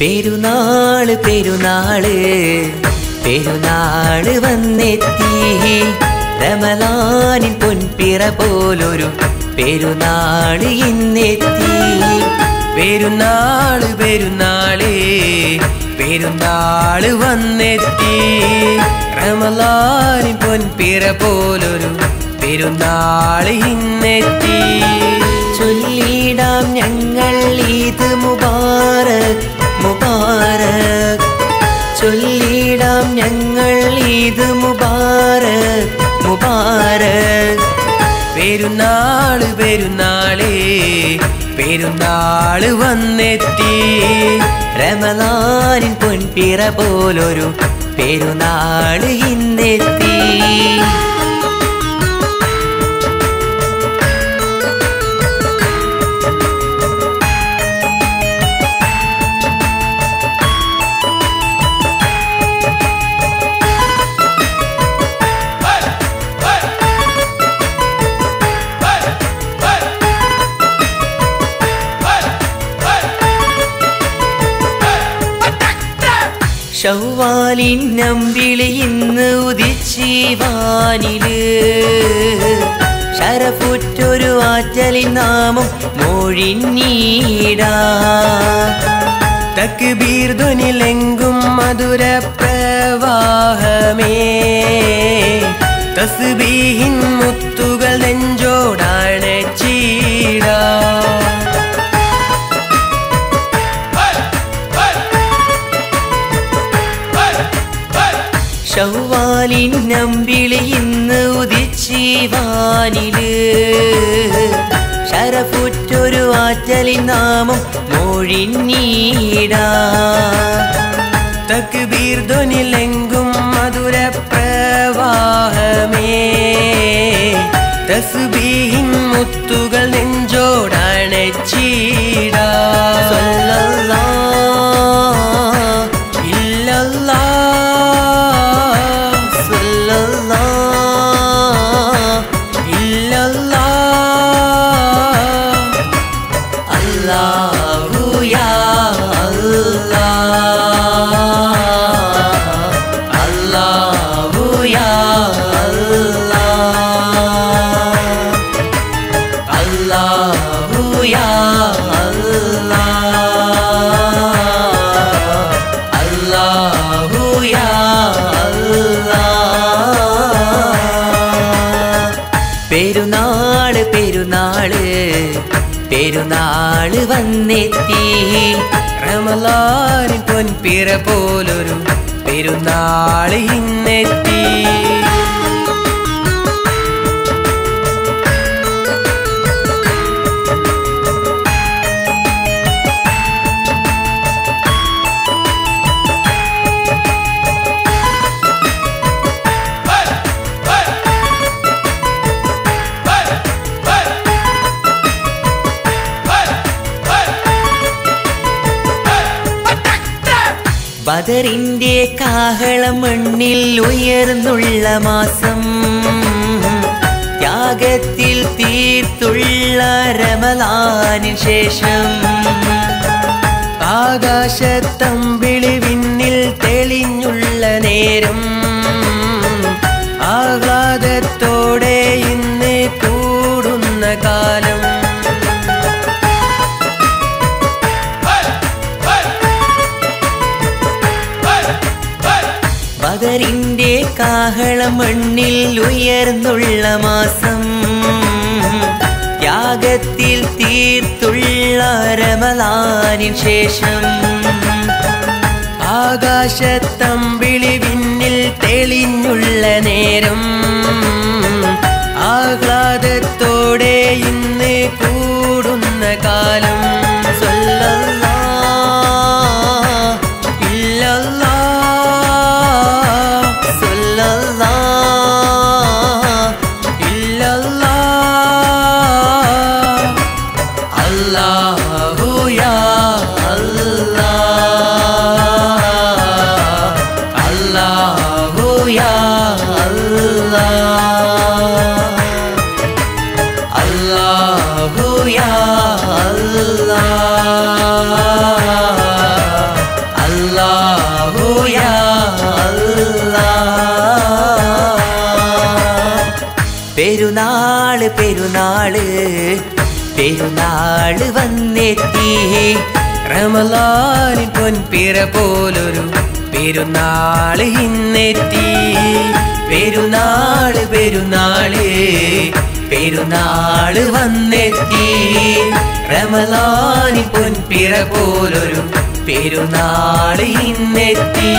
പെരുന്നാൾ പെരുന്നാൾ. പെരുന്നാൾ വന്നെത്തി. രമലാനിൽ പൊൻപിറ പോലൊരു പെരുന്നാൾ ഇന്നെത്തി. പെരുന്നാൾ പെരുന്നാൾ പെരുന്നാൾ വന്നെത്തി. രമലാനിൽ പൊൻപിറ പോലൊരു പെരുന്നാൾ ഇന്നെത്തി. ചൊല്ലിടാം ഞങ്ങൾ ഇത് മുബാറക്. മുബാറക് ചൊല്ലിടാം ഞങ്ങൾ ഈദ് മുബാര മുബാര പെരുന്നാൾ പെരുന്നാളേ പെരുന്നാൾ വന്നെത്തി. രമലാനിൻ പൊൻപിറ പോലൊരു പെരുന്നാൾ ഇന്നെത്തി. ഷവ്വാലിൻ നമ്പിളി ഇന്ന് ഉദിച്ചീവാനിൽ ശരഫുറ്റൊരു ആറ്റലിൻ നാമം മൊഴിഞ്ഞീടാ തക്ബീർ ധ്വനിലെങ്കും മധുര പ്രവാഹമേ. തസ്ബീഹിൻ മുത്തുകൾ നെഞ്ചോടാണ് ഉദിച്ചീവാനിൽ ശരഫുറ്റൊരു ആറ്റലിൻ നാമം മൊഴിഞ്ഞീടാ തക്ബീർ മധുര പെരുന്നാൾ പെരുന്നാൾ. പെരുന്നാൾ വന്നെത്തി. റമലാനിൻ പൊൻപിറ പോലൊരു പെരുന്നാൾ ഇന്നെത്തി. ബദറിന്റെ കാഹളം മണ്ണിൽ ഉയർന്നുള്ള മാസം. ത്യാഗത്തിൽ തീർത്തുള്ള രമലാനു ശേഷം. ആകാശത്തമ്പിളി വിണ്ണിൽ തെളിഞ്ഞുള്ള നേരം. ബദറിന്റെ കാഹളം മണ്ണിൽ ഉയർന്നുള്ള മാസം. ത്യാഗത്തിൽ തീർത്തുള്ള രമലാനിന് ശേഷം. ആകാശത്തമ്പിളി വിളിവിന്നിൽ തെളിഞ്ഞുള്ള നേരം. പെരുന്നാൾ പെരുന്നാൾ പെരുന്നാൾ വന്നെത്തി. റമലാലിൻ പൊൻപിറ പോലൊരു പെരുന്നാൾ ഇന്നെത്തി. പെരുന്നാൾ പെരുന്നാൾ പെരുന്നാൾ വന്നെത്തി. റമലാനി പൊൻപിറ പോലൊരു പെരുന്നാൾ ഇന്നെത്തി.